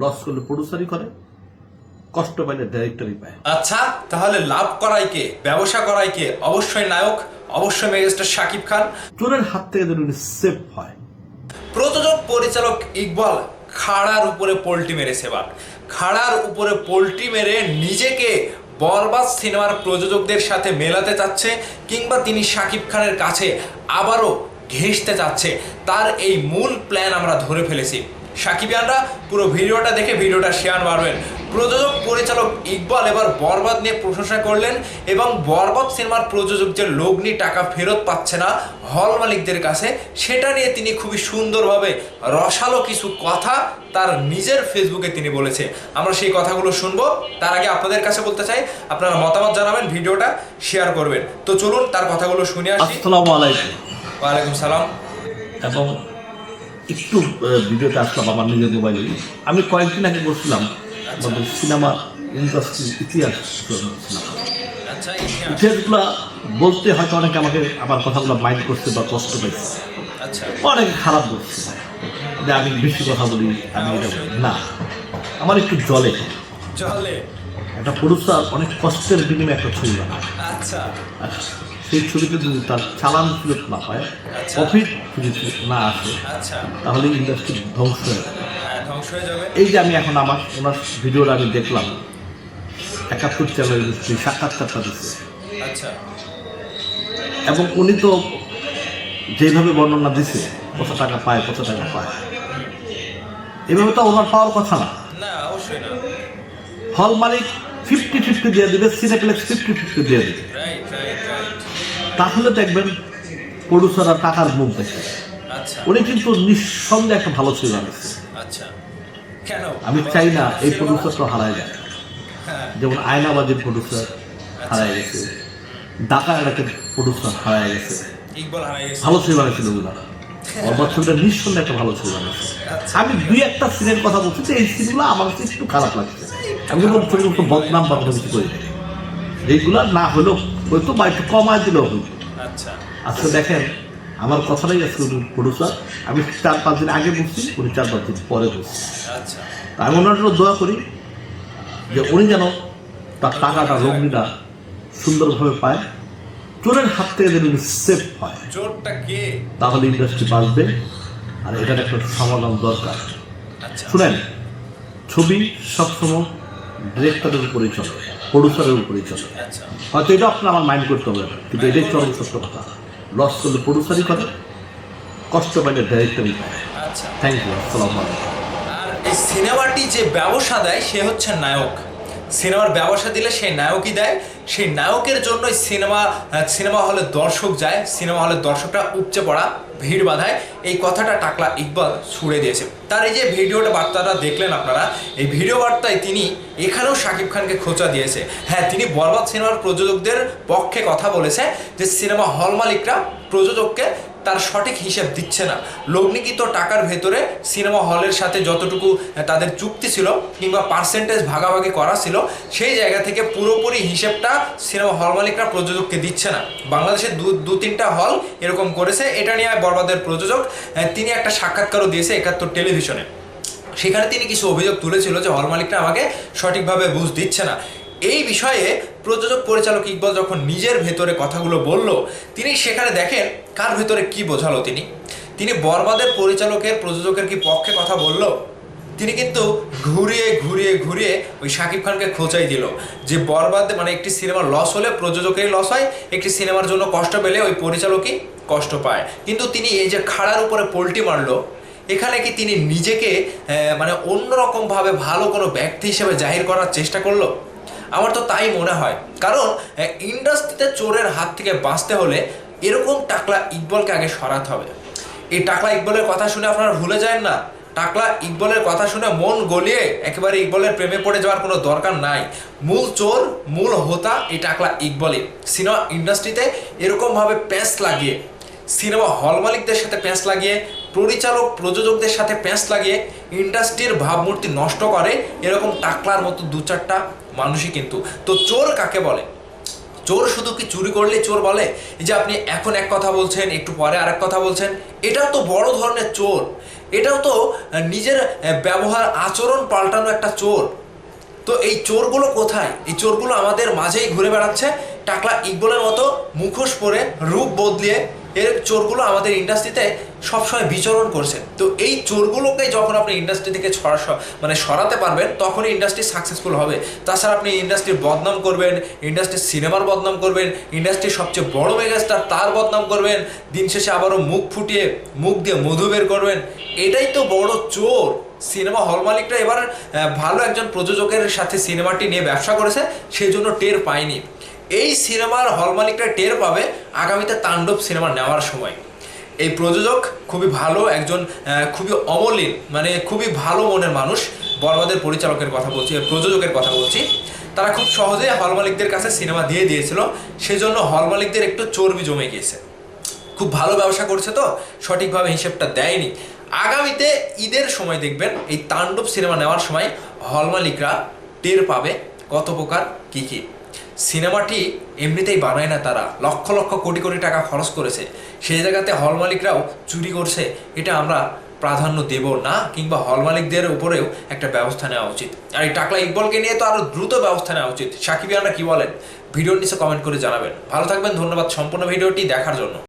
Loss করলে প্রডিউসারই করে কষ্ট পাইলে ডাইরেক্টরই পায়। আচ্ছা তাহলে লাভ করাই কে? ব্যবসা করাই কে? অবশ্যই নায়ক অবশ্যই মেগাস্টার শাকিব খান। চোরের হাত থেকে যেন সেফ হয়। প্রযোজক পরিচালক ইকবাল খাড়ার উপরে পোল্টি মেরেছে এবার খাড়ার উপরে পোল্টি মেরে নিজেকে বরবাদ সিনেমার প্রযোজকদের সাথে মেলাতে চাচ্ছে কিংবা তিনি শাকিব খানের কাছে আবারও ঘেঁষতে চাচ্ছে। তার এই মূল প্ল্যান আমরা ধরে ফেলেছি। সাকিবিয়ানরা পুরো ভিডিওটা দেখে ভিডিওটা শেয়ার মারবেন। প্রযোজক পরিচালক ইকবাল এবার বরবাদ নিয়ে প্রশংসা করলেন এবং বরবাদ সিনেমার প্রযোজক যে লগ্নি টাকা ফেরত পাচ্ছে না হল মালিকদের কাছে সেটা নিয়ে তিনি খুবই সুন্দরভাবে রসালো কিছু কথা তার নিজের ফেসবুকে তিনি বলেছে। আমরা সেই কথাগুলো শুনব তার আগে আপনাদের কাছে বলতে চাই আপনারা মতামত জানাবেন ভিডিওটা শেয়ার করবেন। তো চলুন তার কথাগুলো শুনে আসি। আসসালামু আলাইকুম। ওয়ালাইকুম সালাম। এবং একটু ভিডিওতে আসলাম আমার নিজের মোবাইলে আমি কয়েকদিন আগে বলছিলাম আমাদের সিনেমা ইন্ডাস্ট্রির ইতিহাস। আচ্ছা ইতিহাস। ইতিহাসগুলো বলতে হয়তো অনেকে আমাকে আমার কথাগুলো মাইন্ড করছে বা কষ্ট পাইছে। আচ্ছা। অনেকে খারাপ বলছে। যে আমি বেশি কথা বলি আমি এটা বলি। না আমার একটু জলে। একটা প্রডিউসার অনেক কষ্টের বিনিময়ে একটা ছবি বানায়। আচ্ছা। আর সেই ছবিতে যদি তার চালান ফিরত না হয় আচ্ছা। প্রফিট যদি না আসে আচ্ছা। তাহলে ইন্ডাস্ট্রি ধ্বংস হয়ে যাবে। ধ্বংস হয়ে যাবে। এই যে আমি এখন আমার ওনার ভিডিওটা আমি দেখলাম একাত্তর চ্যানেল সেই সাক্ষাৎকারটা দিচ্ছে আচ্ছা। এবং উনি তো যেভাবে বর্ণনা দিছে কত টাকা পায় কত টাকা পায় এভাবে তো ওনার পাওয়ার কথা না। হল মালিক ফিফটি ফিফটি দিয়ে দেবে সিনেপ্লেক্স ফিফটি ফিফটি দিয়ে দেবে। তাহলে দেখবেন প্রডিউসাররা টাকার মুখ দেখে। আচ্ছা। উনি কিন্তু নিঃসন্দেহে একটা ভালো ছবি বানাচ্ছে আচ্ছা। আমি চাই না এই প্রডিউসারটা হারায় যায় হ্যাঁ। যেমন আয়নাবাজির প্রডিউসার হারায় গেছে। ডাকা এলাকার প্রডিউসার হারায় গেছে। ভালো ছবি বানাইছিল ওগুলা বরবাদ ছবিটা নিঃসন্দেহে একটা ভালো ছবি আচ্ছা। আমি দুই একটা সিনের কথা বলছি যে এই সিনগুলো আমার কাছে একটু খারাপ লাগছে। আমি কোনো কোনো বদনাম বা কোনো কিছু করি। যেগুলো না হলেও হয়তো বা একটু কমায় দিলেও হইতো আচ্ছা আজকে দেখেন আমার কথাটাই আজকে উনি প্রডিউসার আমি চার পাঁচ দিন আগে বলছি উনি চার পাঁচ দিন পরে বলছি। আচ্ছা। তা আমি ওনার জন্য দোয়া করি যে উনি যেন তার টাকাটা লগ্নিটা সুন্দরভাবে পায়। চোরের হাত থেকে যেন সেফ হয়। তাহলে ইন্ডাস্ট্রি বাঁচবে আর এটার একটা সমাধান দরকার। আচ্ছা। শুনেন ছবি সবসময় ডিরেক্টরের উপরেই চলে প্রডিউসারের উপরেই চলে। আচ্ছা। হয়তো এটা আপনার আমার মাইন্ড করতে হবে কিন্তু এটাই চরম সত্য কথা। লস করলে প্রডিউসারই করে কষ্ট পাইলে ডাইরেক্টরই পায় আচ্ছা। থ্যাংক ইউ আসসালামু আলাইকুম। আর এই সিনেমাটি যে ব্যবসা দেয় সে হচ্ছে নায়ক। সিনেমার ব্যবসা দিলে সেই নায়কই দেয়। সেই নায়কের জন্যই সিনেমা সিনেমা হলে দর্শক যায় সিনেমা হলে দর্শকরা উপচে পড়া। ভিড় বাধায় এই কথাটা টাকলা ইকবাল ছুড়ে দিয়েছে। তার এই যে ভিডিওটা বার্তাটা দেখলেন আপনারা, এই ভিডিও বার্তায় তিনি এখানেও শাকিব খানকে খোঁচা দিয়েছে। হ্যাঁ তিনি বরবাদ সিনেমার প্রযোজকদের পক্ষে কথা বলেছে যে সিনেমা হল মালিকরা প্রযোজককে তার সঠিক হিসাব দিচ্ছে না। লগ্নিকৃত টাকার ভেতরে সিনেমা হলের সাথে যতটুকু তাদের চুক্তি ছিল কিংবা পার্সেন্টেজ ভাগাভাগি করা ছিল, সেই জায়গা থেকে পুরোপুরি হিসেবটা সিনেমা হল মালিকরা প্রযোজককে দিচ্ছে না। বাংলাদেশে দু দু তিনটা হল এরকম করেছে, এটা নিয়ে বরবাদের প্রযোজক তিনি একটা সাক্ষাৎকারও দিয়েছে একাত্তর টেলিভিশনে। সেখানে তিনি কিছু অভিযোগ তুলেছিল যে হল মালিকরা আমাকে সঠিকভাবে বুঝ দিচ্ছে না। এই বিষয়ে প্রযোজক পরিচালক ইকবাল যখন নিজের ভেতরে কথাগুলো বলল, তিনি সেখানে দেখেন কার ভেতরে কি বোঝালো তিনি। তিনি বরবাদের পরিচালকের, প্রযোজকের কি পক্ষে কথা বলল? তিনি কিন্তু ঘুরিয়ে ঘুরিয়ে ঘুরিয়ে ওই শাকিব খানকে খোঁচাই দিল যে বরবাদ মানে একটি সিনেমার লস হলে প্রযোজকেরই লস হয়, একটি সিনেমার জন্য কষ্ট পেলে ওই পরিচালকই কষ্ট পায়। কিন্তু তিনি এই যে খাড়ার উপরে পোল্টি মারলো, এখানে কি তিনি নিজেকে মানে অন্যরকমভাবে ভালো কোনো ব্যক্তি হিসেবে জাহির করার চেষ্টা করল? আমার তো তাই মনে হয়। কারণ ইন্ডাস্ট্রিতে চোরের হাত থেকে বাঁচতে হলে এরকম টাকলা ইকবলকে আগে সরাতে হবে। এই টাকলা ইকবলের কথা শুনে আপনারা ভুলে যায় না। টাকলা ইকবলের কথা শুনে মন গলিয়ে একেবারে ইকবলের প্রেমে পড়ে যাওয়ার কোনো দরকার নাই। মূল চোর, মূল হোতা এই টাকলা ইকবলই। সিনেমা ইন্ডাস্ট্রিতে এরকমভাবে প্যাঁচ লাগিয়ে, সিনেমা হল মালিকদের সাথে প্যাঁচ লাগিয়ে, পরিচালক, প্রযোজকদের সাথে প্যাঁচ লাগিয়ে ইন্ডাস্ট্রির ভাবমূর্তি নষ্ট করে, এরকম টাকলার মতো দু চারটা মানুষই কিন্তু। তো চোর কাকে বলে? চোর শুধু কি চুরি করলে চোর বলে? যে আপনি এখন এক কথা বলছেন, একটু পরে আরেক কথা বলছেন এটাও তো বড় ধরনের চোর। এটাও তো নিজের ব্যবহার আচরণ পাল্টানো একটা চোর। তো এই চোরগুলো কোথায়? এই চোরগুলো আমাদের মাঝেই ঘুরে বেড়াচ্ছে, টাকলা ইকবলের মতো মুখোশ পরে রূপ বদলিয়ে এর চোরগুলো আমাদের ইন্ডাস্ট্রিতে সবসময় বিচরণ করছে। তো এই চোরগুলোকে যখন আপনি ইন্ডাস্ট্রি থেকে ছড়া মানে সরাতে পারবেন, তখনই ইন্ডাস্ট্রি সাকসেসফুল হবে। তাছাড়া আপনি ইন্ডাস্ট্রির বদনাম করবেন ইন্ডাস্ট্রির সিনেমার বদনাম করবেন ইন্ডাস্ট্রির সবচেয়ে বড় মেগাস্টার তার বদনাম করবেন, দিন শেষে আবারও মুখ ফুটিয়ে মুখ দিয়ে মধু বের করবেন। এটাই তো বড় চোর। সিনেমা হল মালিকরা এবার ভালো একজন প্রযোজকের সাথে সিনেমাটি নিয়ে ব্যবসা করেছে, সেই জন্য টের পায়নি। এই সিনেমার হল মালিকরা টের পাবে আগামীতে তাণ্ডব সিনেমা নেওয়ার সময়। এই প্রযোজক খুবই ভালো, একজন খুবই অমলিন মানে খুবই ভালো মনের মানুষ বরবাদের পরিচালকের কথা বলছি প্রযোজকের কথা বলছি। তারা খুব সহজে হল মালিকদের কাছে সিনেমা দিয়ে দিয়েছিল, সেজন্য হল মালিকদের একটু চর্বি জমে গিয়েছে। খুব ভালো ব্যবসা করছে তো, সঠিকভাবে হিসেবটা দেয়নি। আগামীতে ঈদের সময় দেখবেন, এই তাণ্ডব সিনেমা নেওয়ার সময় হল মালিকরা টের পাবে কত প্রকার, কী কী। সিনেমাটি এমনিতেই বানায় না তারা। লক্ষ লক্ষ কোটি কোটি টাকা খরচ করেছে। সেই জায়গাতে হল মালিকরাও চুরি করছে। এটা আমরা প্রাধান্য দেব না, কিংবা হল মালিকদের উপরেও একটা ব্যবস্থা নেওয়া উচিত। আর এই টাকলা ইকবলকে নিয়ে তো আরও দ্রুত ব্যবস্থা নেওয়া উচিত। সাকিবিয়ানরা কী বলেন? ভিডিওর নিচে কমেন্ট করে জানাবেন। ভালো থাকবেন, ধন্যবাদ। সম্পূর্ণ ভিডিওটি দেখার জন্য।